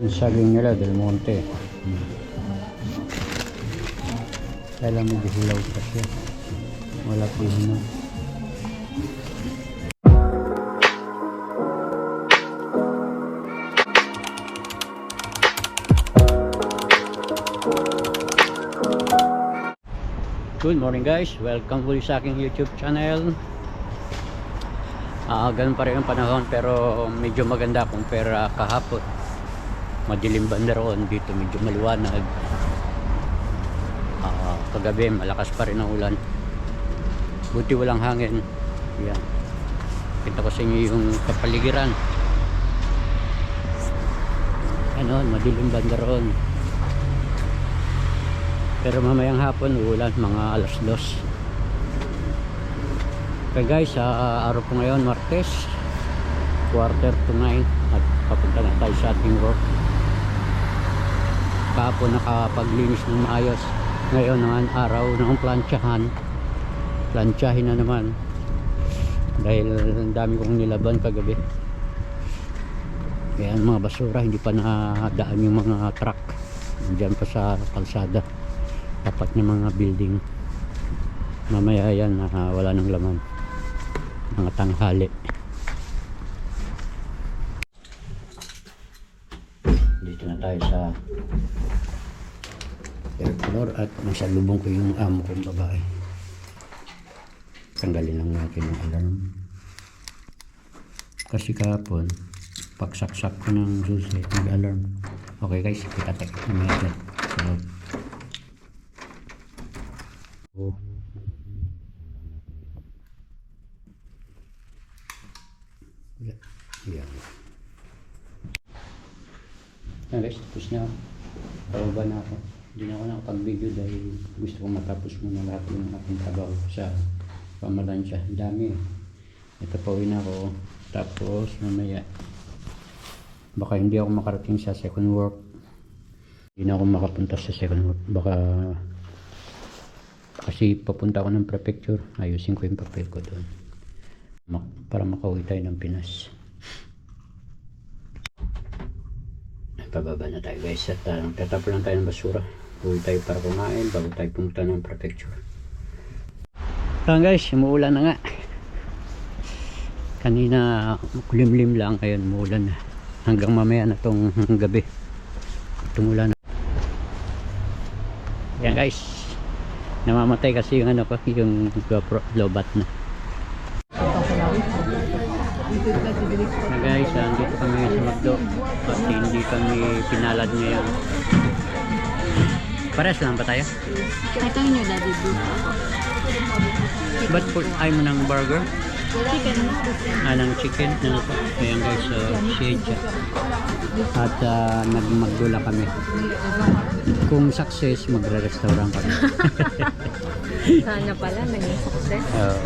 Yung saging nila, Del Monte. Hmm. Kaya lang medyo hilaw pa siya. Wala po yun. Good morning guys, welcome ulit sa aking YouTube channel Ah, ganun pa rin ang panahon pero medyo maganda kumpara kahapon madilim banda roon dito medyo maliwanag. Ah, kagabi malakas pa rin ang ulan. Buti walang hangin. Yan kita ko sa inyo yung kapaligiran. Ano madilim banda roon pero mamayang hapon ulan mga alas dos. Okay guys, sa araw po ngayon, Martes, quarter to 9 at papunta na tayo sa ating work. Kahapon nakapaglinis ng maayos. Ngayon naman, araw ng plantsahan. Plantsahin na naman. Dahil ang dami kong nilaban kagabi. Kaya mga basura, hindi pa nadaan yung mga truck. Diyan pa sa kalsada. Tapat ng mga building. Mamaya yan, ah, wala nang laman mga tanghali dito na tayo sa floor at nasa lubong ko yung amo kong babae. Tanggalin lang natin yung alarm. Kasi kahapon pagsaksak ko ng susi nag alarm okay guys kita tayo mamaya agad sa loob oh. Yeah. Yan guys, tapos na. Pababa na ako. Hindi na ako nakapag-video dahil gusto kong matapos muna lahat ng aking trabaho sa pamalansya. Ang dami eh. Ito pauwi na ako. Tapos mamaya baka hindi ako makarating sa second work. Hindi na ako makapunta sa second work. Baka kasi papunta ako ng prefecture. Ayusin ko yung papel ko doon para makauwi tayo ng Pinas. Pababa na tayo guys at uh, tatapon lang tayo ng basura. Uwi tayo para kumain bago tayo pumunta ng prefecture. Ito guys, umuulan na nga. Kanina kulimlim lang, ngayon umuulan na. Hanggang mamaya na tong gabi. Tumulan na. Yan guys. Namamatay kasi yung ano ko, yung GoPro lobat na. Na guys, ah, andito kami sa McDo at hindi kami pinalad ngayon. Pares lang ba tayo? Ito yung daddy blue. Ba't po ayaw mo ng burger? Chicken. Ah, ng chicken? Ano po? Ayan guys, so, siya. At uh, nagmagdula kami. Kung success, magre-restaurant kami. Sana pala, naging success. Oo.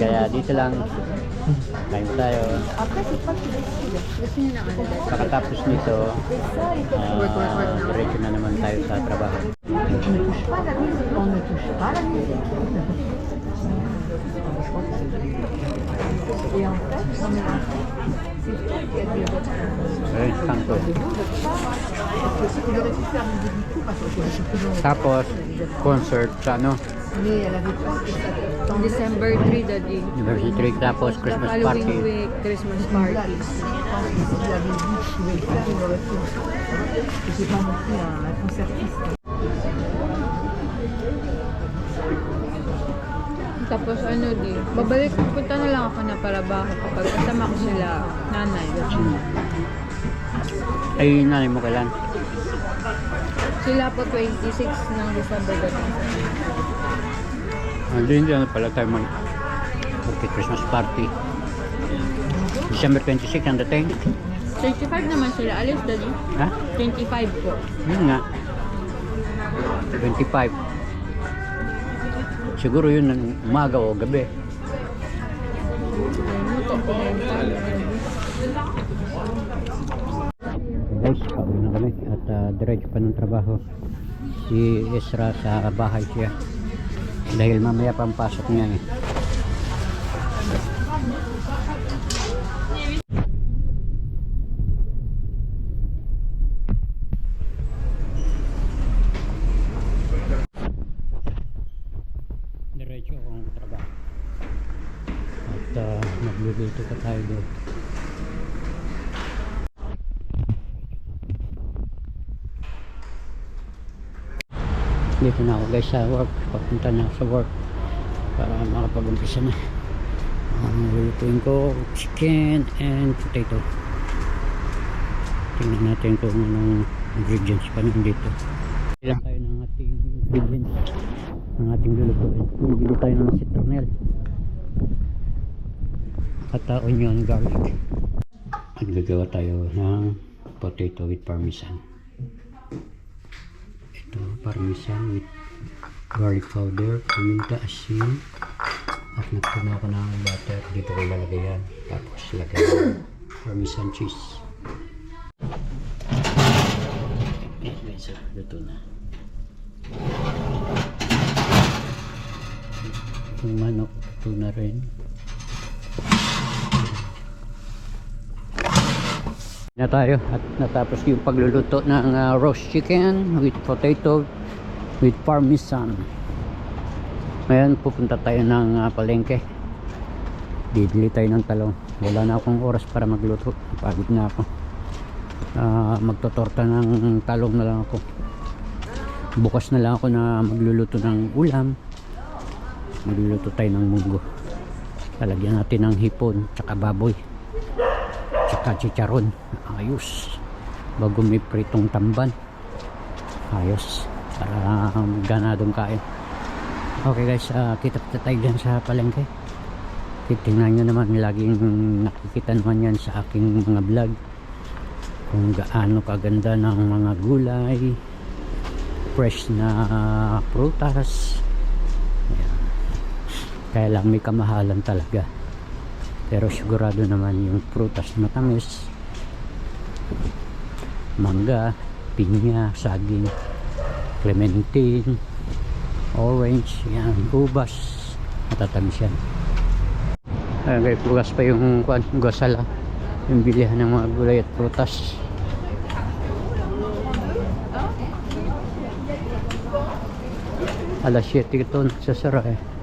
kaya dito lang, kain tayo. Pagkatapos nito, uh, diretso na naman tayo sa trabaho. Suis toujours. Tapos, concert sa ano, December 3, daddy. University Tapos, The Christmas following party. week, Christmas party. Tapos ano di, babalik, punta na lang ako na para bahay kapag kasama ko sila nanay. Ay, nanay mo kailan? Sila po 26 ng December daddy. Hindi, ano pala tayo mag okay, Christmas party. December 26 ang dating. 35 naman sila, alis daddy. Ha? 25 po. Yun nga. 25. Siguro yun ng umaga o gabi. Guys, pauwi na kami at uh, diretso pa ng trabaho. Si Ezra sa bahay siya. Dahil mamaya pa ang pasok niya eh. Magluluto pa tayo doon. Dito na ako guys sa work. Papunta na sa work para makapag-umpisa na. Ang lulutuin ko chicken and potato. Tingnan natin kung anong ingredients pa nandito. Ilan tayo ng ating ingredients ng ating lulutuin. Bibili tayo ng citronel at uh, onion garlic. At gagawa tayo ng potato with parmesan. Parmesan with garlic powder, paminta, asin, at nagpuno ako ng butter. Dito ko ilalagay yan. Tapos lagay parmesan cheese. Guys, ah, luto na. Yung manok, ito na rin. Na tayo at natapos yung pagluluto ng ah, roast chicken with potato with parmesan. Ngayon pupunta tayo ng ah, palengke. Bibili tayo ng talong. Wala na akong oras para magluto. Pagod na ako. Ah, magtotorta ng talong na lang ako. Bukas na lang ako na magluluto ng ulam. Magluluto tayo ng munggo. Lalagyan natin ng hipon tsaka baboy tsaka chicharon ayos. Bago may pritong tamban. Ayos. Para ganadong kain. Okay guys. Uh, kita kita tayo dyan sa palengke. Titingnan nyo naman. Laging nakikita naman yan sa aking mga vlog. Kung gaano kaganda ng mga gulay. Fresh na prutas. Ayan. kaya lang may kamahalan talaga pero sigurado naman yung prutas na matamis. Mangga, pinya, saging clementine orange, yan, ubas. Matatamis yan. Ayan guys, bukas pa yung kwan, gosala yung bilihan ng mga gulay at prutas. Alas 7 ito nagsasara eh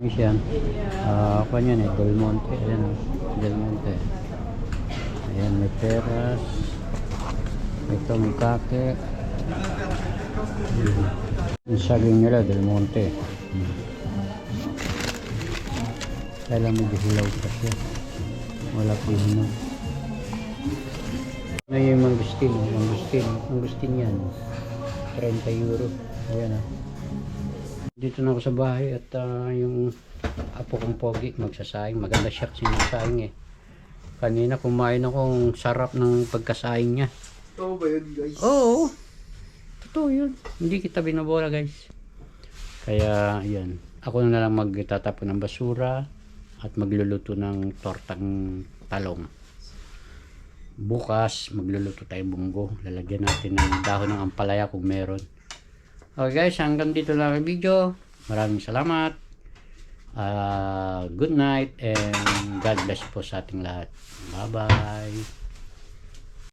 Miss yan. Ah, uh, yan eh, Del Monte. Ayan, oh. Del Monte. Ayan, may peras. Ito, may kake. Yung saging nila, Del Monte. Hmm. Kaya lang medyo hilaw pa siya. Wala po yun. Ano yung mangustin? Mangustin. Mangustin yan. 30 euro. Ayan ah dito na ako sa bahay at ah, yung apo kong pogi magsasaing maganda siya kasi magsaing eh. Kanina kumain akong sarap ng pagkasaing niya. Totoo ba yun guys? oo. Totoo yun. Hindi kita binabola guys. Kaya yan. Ako na lang magtatapon ng basura at magluluto ng tortang talong. Bukas magluluto tayo bunggo. Lalagyan natin ng dahon ng ampalaya kung meron Okay guys, hanggang dito lang ang video. Maraming salamat. Uh, good night and God bless po sa ating lahat. Bye-bye.